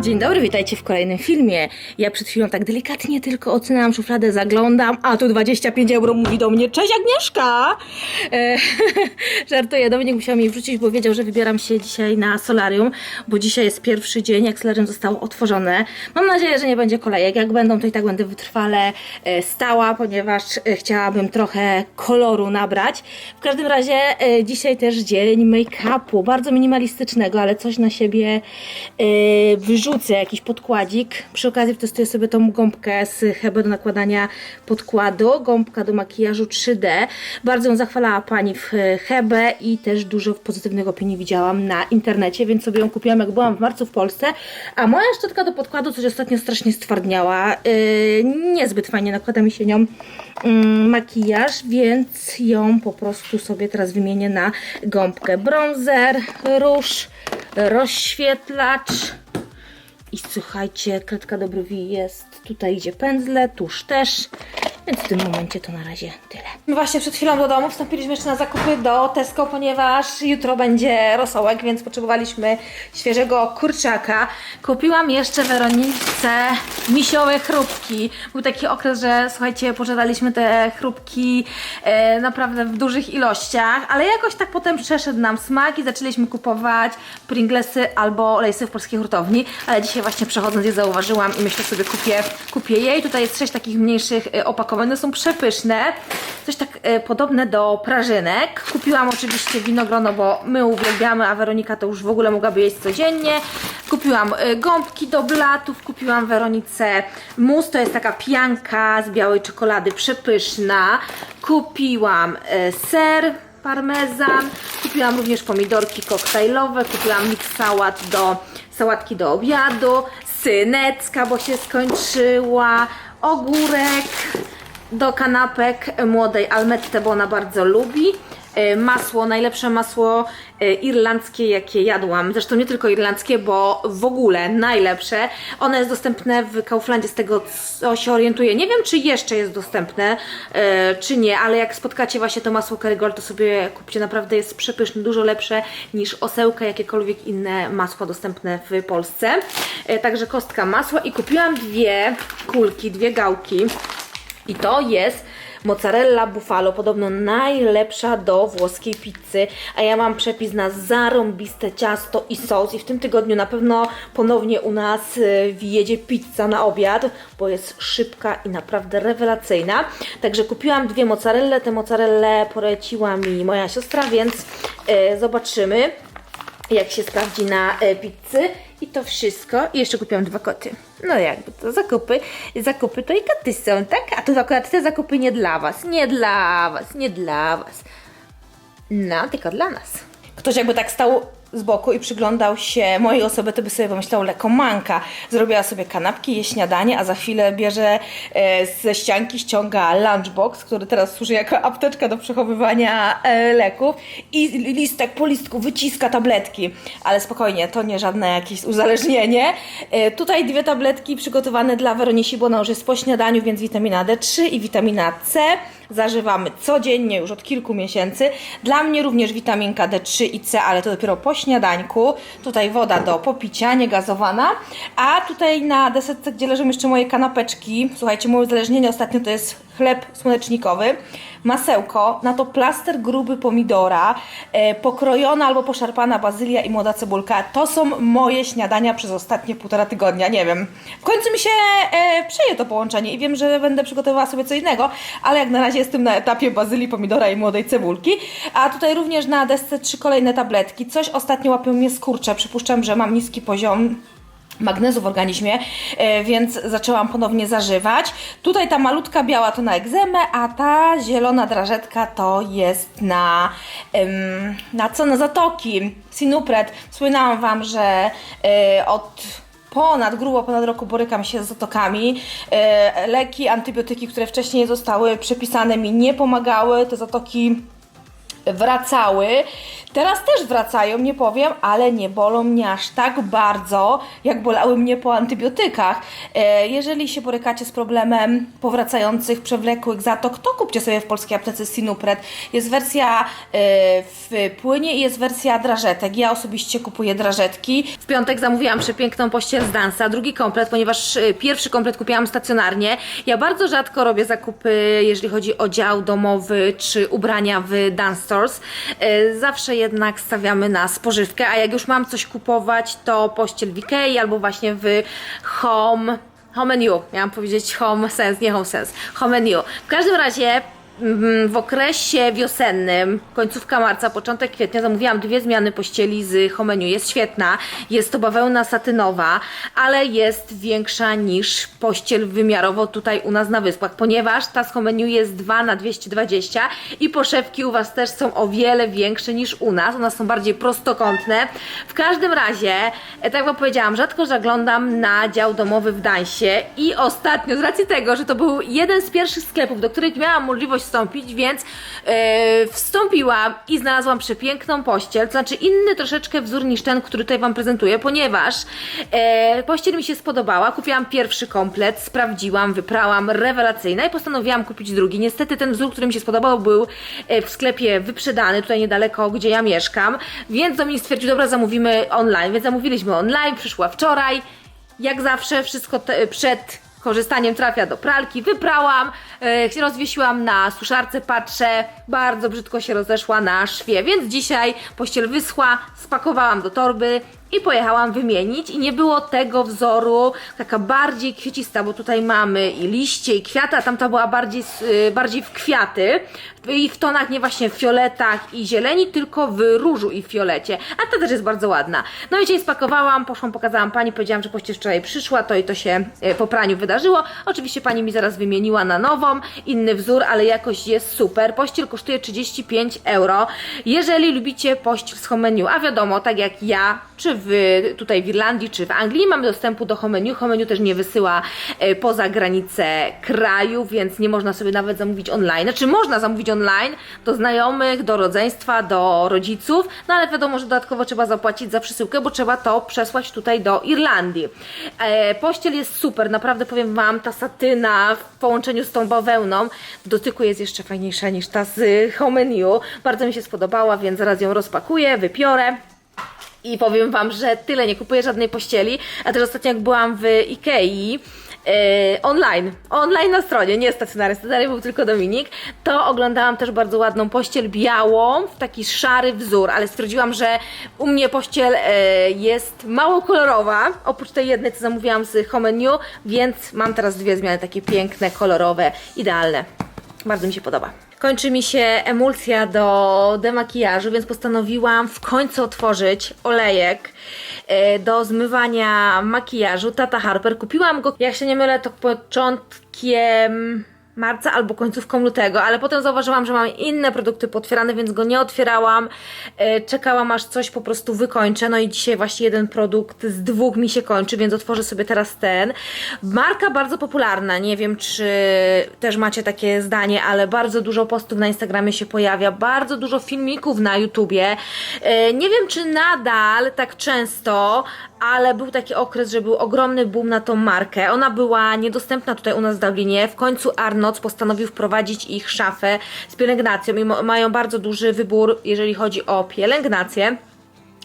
Dzień dobry, witajcie w kolejnym filmie. Ja przed chwilą tak delikatnie tylko oceniam szufladę, zaglądam, a tu 25 euro mówi do mnie, cześć Agnieszka! E, żartuję, Dominik musiał mi wrzucić, bo wiedział, że wybieram się dzisiaj na solarium, bo dzisiaj jest pierwszy dzień, jak solarium zostało otworzone. Mam nadzieję, że nie będzie kolejek, jak będą, to i tak będę wytrwale e, stała, ponieważ e, chciałabym trochę koloru nabrać. W każdym razie e, dzisiaj też dzień make-upu, bardzo minimalistycznego, ale coś na siebie e, wyrzucę, jakiś podkładzik. Przy okazji testuję sobie tą gąbkę z Hebe do nakładania podkładu, gąbka do makijażu 3D. Bardzo ją zachwalała pani w e, Hebe i też dużo pozytywnych opinii widziałam na internecie, więc sobie ją kupiłam jak byłam w marcu w Polsce. A moja szczotka do podkładu coś ostatnio strasznie stwardniała. Yy, niezbyt fajnie nakłada mi się nią mm, makijaż, więc ją po prostu sobie teraz wymienię na gąbkę. Bronzer, róż, rozświetlacz. I słuchajcie, kredka do brwi jest, tutaj idzie pędzle, tuż też, więc w tym momencie to na razie tyle. My właśnie przed chwilą do domu wstąpiliśmy jeszcze na zakupy do Tesco, ponieważ jutro będzie rosołek, więc potrzebowaliśmy świeżego kurczaka. Kupiłam jeszcze Weronice misiowe chrupki. Był taki okres, że słuchajcie, pożadaliśmy te chrupki e, naprawdę w dużych ilościach, ale jakoś tak potem przeszedł nam smak i zaczęliśmy kupować Pringlesy albo lejsy w polskiej hurtowni, ale dzisiaj właśnie przechodząc je zauważyłam i myślę sobie kupię, kupię jej. Tutaj jest sześć takich mniejszych e, one są przepyszne, coś tak e, podobne do prażynek. Kupiłam oczywiście winogrono, bo my uwielbiamy, a Weronika to już w ogóle mogłaby jeść codziennie. Kupiłam e, gąbki do blatów, kupiłam Weronice mus, to jest taka pianka z białej czekolady, przepyszna. Kupiłam e, ser, parmezan, kupiłam również pomidorki koktajlowe, kupiłam mix sałat do sałatki do obiadu, synecka, bo się skończyła, ogórek do kanapek młodej Almette, bo ona bardzo lubi. E, Masło, najlepsze masło e, irlandzkie, jakie jadłam. Zresztą nie tylko irlandzkie, bo w ogóle najlepsze. Ono jest dostępne w Kauflandzie, z tego co się orientuję. Nie wiem, czy jeszcze jest dostępne, e, czy nie, ale jak spotkacie właśnie to masło Kerrygold, to sobie kupcie. Naprawdę jest przepyszne, dużo lepsze niż osełka, jakiekolwiek inne masło dostępne w Polsce. Także kostka masła i kupiłam dwie kulki, dwie gałki. I to jest mozzarella buffalo, podobno najlepsza do włoskiej pizzy, a ja mam przepis na zarąbiste ciasto i sos i w tym tygodniu na pewno ponownie u nas y, wjedzie pizza na obiad, bo jest szybka i naprawdę rewelacyjna. Także kupiłam dwie mozzarelle, te mozzarelle poleciła mi moja siostra, więc y, zobaczymy jak się sprawdzi na e, pizzy. I to wszystko. I jeszcze kupiłam dwa koty. No jakby to zakupy. Zakupy to i koty są, tak? A to akurat te zakupy nie dla Was. Nie dla Was, nie dla Was. No, tylko dla nas. Ktoś jakby tak stał z boku i przyglądał się mojej osoby, to by sobie pomyślał lekomanka. Zrobiła sobie kanapki, je śniadanie, a za chwilę bierze e, ze ścianki, ściąga lunchbox, który teraz służy jako apteczka do przechowywania e, leków i listek po listku wyciska tabletki. Ale spokojnie, to nie żadne jakieś uzależnienie. E, tutaj dwie tabletki przygotowane dla Weronisi, bo ona już jest po śniadaniu, więc witamina D3 i witamina C zażywamy codziennie już od kilku miesięcy. Dla mnie również witaminka D3 i C, ale to dopiero po śniadanku. Tutaj woda do popicia, niegazowana. A tutaj na deserce, gdzie leżą jeszcze moje kanapeczki, słuchajcie, moje uzależnienie ostatnio to jest chleb słonecznikowy, masełko, na to plaster gruby pomidora, e, pokrojona albo poszarpana bazylia i młoda cebulka. To są moje śniadania przez ostatnie półtora tygodnia, nie wiem. W końcu mi się e, przeje to połączenie i wiem, że będę przygotowywała sobie co innego, ale jak na razie jestem na etapie bazylii, pomidora i młodej cebulki. A tutaj również na desce trzy kolejne tabletki. Coś ostatnio łapią mnie skurcze, przypuszczam, że mam niski poziom magnezu w organizmie, e, więc zaczęłam ponownie zażywać. Tutaj ta malutka biała to na egzemę, a ta zielona drażetka to jest na, na co? Na zatoki. Sinupret. Wspominałam Wam, że e, od ponad, grubo ponad roku borykam się z zatokami. E, leki, antybiotyki, które wcześniej zostały przepisane mi nie pomagały. Te zatoki wracały. Teraz też wracają, nie powiem, ale nie bolą mnie aż tak bardzo, jak bolały mnie po antybiotykach. E, jeżeli się borykacie z problemem powracających, przewlekłych zatok, to kupcie sobie w polskiej aptece Sinupret. Jest wersja e, w płynie i jest wersja drażetek. Ja osobiście kupuję drażetki. W piątek zamówiłam przepiękną pościel z Dansa, drugi komplet, ponieważ e, pierwszy komplet kupiłam stacjonarnie. Ja bardzo rzadko robię zakupy, jeżeli chodzi o dział domowy czy ubrania w Dance Stores. E, Zawsze jednak stawiamy na spożywkę, a jak już mam coś kupować, to pościel w Ikei albo właśnie w Home Home and You, miałam powiedzieć Home Sense, nie Home Sense, Home and You. W każdym razie w okresie wiosennym, końcówka marca, początek kwietnia, zamówiłam dwie zmiany pościeli z Home and You. Jest świetna, jest to bawełna satynowa, ale jest większa niż pościel wymiarowo tutaj u nas na Wyspach, ponieważ ta z Home and You jest 2 na 220 i poszewki u Was też są o wiele większe niż u nas. U nas są bardziej prostokątne. W każdym razie, e, tak jak Wam powiedziałam, rzadko zaglądam na dział domowy w Dansie i ostatnio, z racji tego, że to był jeden z pierwszych sklepów, do których miałam możliwość wstąpić, więc e, wstąpiłam i znalazłam przepiękną pościel, to znaczy inny troszeczkę wzór niż ten, który tutaj Wam prezentuję, ponieważ e, pościel mi się spodobała, kupiłam pierwszy komplet, sprawdziłam, wyprałam, rewelacyjna i postanowiłam kupić drugi. Niestety ten wzór, który mi się spodobał, był e, w sklepie wyprzedany, tutaj niedaleko, gdzie ja mieszkam, więc Dominik stwierdził, dobra, zamówimy online, więc zamówiliśmy online, przyszła wczoraj, jak zawsze wszystko przed korzystaniem trafia do pralki, wyprałam, e, rozwiesiłam na suszarce, patrzę, bardzo brzydko się rozeszła na szwie, więc dzisiaj pościel wyschła, spakowałam do torby i pojechałam wymienić i nie było tego wzoru, taka bardziej kwiecista, bo tutaj mamy i liście i kwiaty, a tamta była bardziej, y, bardziej w kwiaty i w tonach nie właśnie w fioletach i zieleni, tylko w różu i w fiolecie, a ta też jest bardzo ładna. No i dzisiaj spakowałam, poszłam, pokazałam pani, powiedziałam, że pościel wczoraj przyszła, to i to się e, po praniu wydarzyło. Oczywiście pani mi zaraz wymieniła na nową, inny wzór, ale jakość jest super. Pościel kosztuje 35 euro. Jeżeli lubicie pościel z home a wiadomo, tak jak ja, czy w, tutaj w Irlandii, czy w Anglii, mamy dostępu do home menu. Home menu też nie wysyła e, poza granice kraju, więc nie można sobie nawet zamówić online. Znaczy można zamówić online do znajomych, do rodzeństwa, do rodziców, no ale wiadomo, że dodatkowo trzeba zapłacić za przesyłkę, bo trzeba to przesłać tutaj do Irlandii. E, pościel jest super, naprawdę powiem Wam, ta satyna w połączeniu z tą bawełną w dotyku jest jeszcze fajniejsza niż ta z home menu. Bardzo mi się spodobała, więc zaraz ją rozpakuję, wypiorę. I powiem Wam, że tyle, nie kupuję żadnej pościeli, a też ostatnio jak byłam w Ikei, e, online, online na stronie, nie stacjonarnie, stacjonarnie był tylko Dominik, to oglądałam też bardzo ładną pościel białą, w taki szary wzór, ale stwierdziłam, że u mnie pościel e, jest mało kolorowa, oprócz tej jednej, co zamówiłam z Home New, więc mam teraz dwie zmiany, takie piękne, kolorowe, idealne. Bardzo mi się podoba. Kończy mi się emulsja do demakijażu, więc postanowiłam w końcu otworzyć olejek e, do zmywania makijażu Tata Harper. Kupiłam go, jak się nie mylę, to początkiem marca albo końcówką lutego, ale potem zauważyłam, że mam inne produkty potwierane, więc go nie otwierałam. E, Czekałam aż coś po prostu wykończę. No i dzisiaj właśnie jeden produkt z dwóch mi się kończy, więc otworzę sobie teraz ten. Marka bardzo popularna, nie wiem czy też macie takie zdanie, ale bardzo dużo postów na Instagramie się pojawia, bardzo dużo filmików na YouTubie. E, Nie wiem czy nadal tak często, ale był taki okres, że był ogromny boom na tą markę. Ona była niedostępna tutaj u nas w Dublinie. W końcu Arnold postanowił wprowadzić ich szafę z pielęgnacją i mają bardzo duży wybór, jeżeli chodzi o pielęgnację.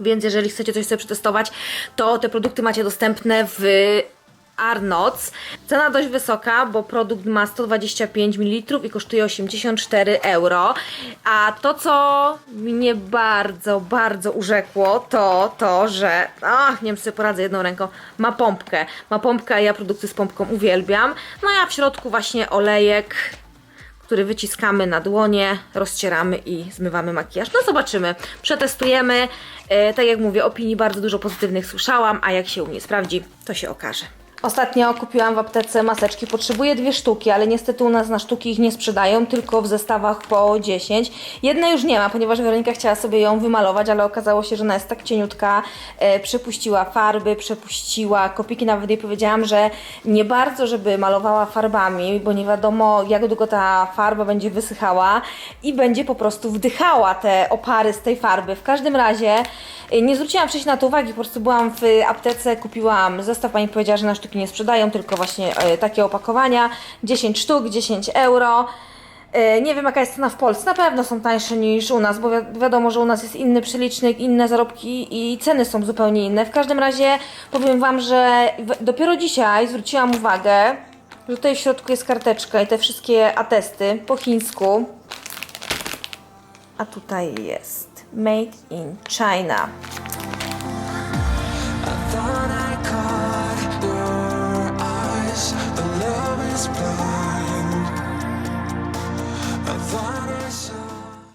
Więc jeżeli chcecie coś sobie przetestować, to te produkty macie dostępne w Arnold's. Cena dość wysoka, bo produkt ma 125 ml i kosztuje 84 euro. A to, co mnie bardzo, bardzo urzekło, to to, że. Ach, nie wiem, sobie poradzę jedną ręką. Ma pompkę. Ma pompkę, ja produkty z pompką uwielbiam. No a w środku właśnie olejek który wyciskamy na dłonie, rozcieramy i zmywamy makijaż. No zobaczymy, przetestujemy. E, tak jak mówię, opinii bardzo dużo pozytywnych słyszałam, a jak się u mnie sprawdzi, to się okaże. Ostatnio kupiłam w aptece maseczki. Potrzebuję dwie sztuki, ale niestety u nas na sztuki ich nie sprzedają, tylko w zestawach po 10. Jedna już nie ma, ponieważ Weronika chciała sobie ją wymalować, ale okazało się, że ona jest tak cieniutka. E, przepuściła farby, przepuściła kopiki. Nawet jej powiedziałam, że nie bardzo, żeby malowała farbami, bo nie wiadomo, jak długo ta farba będzie wysychała i będzie po prostu wdychała te opary z tej farby. W każdym razie e, nie zwróciłam wcześniej na to uwagi, po prostu byłam w aptece, kupiłam zestaw, pani powiedziała, że na sztuki nie sprzedają, tylko właśnie e, takie opakowania, 10 sztuk, 10 euro. E, Nie wiem jaka jest cena w Polsce, na pewno są tańsze niż u nas, bo wi- wiadomo, że u nas jest inny przelicznik, inne zarobki i ceny są zupełnie inne. W każdym razie powiem Wam, że dopiero dzisiaj zwróciłam uwagę, że tutaj w środku jest karteczka i te wszystkie atesty po chińsku. A tutaj jest Made in China.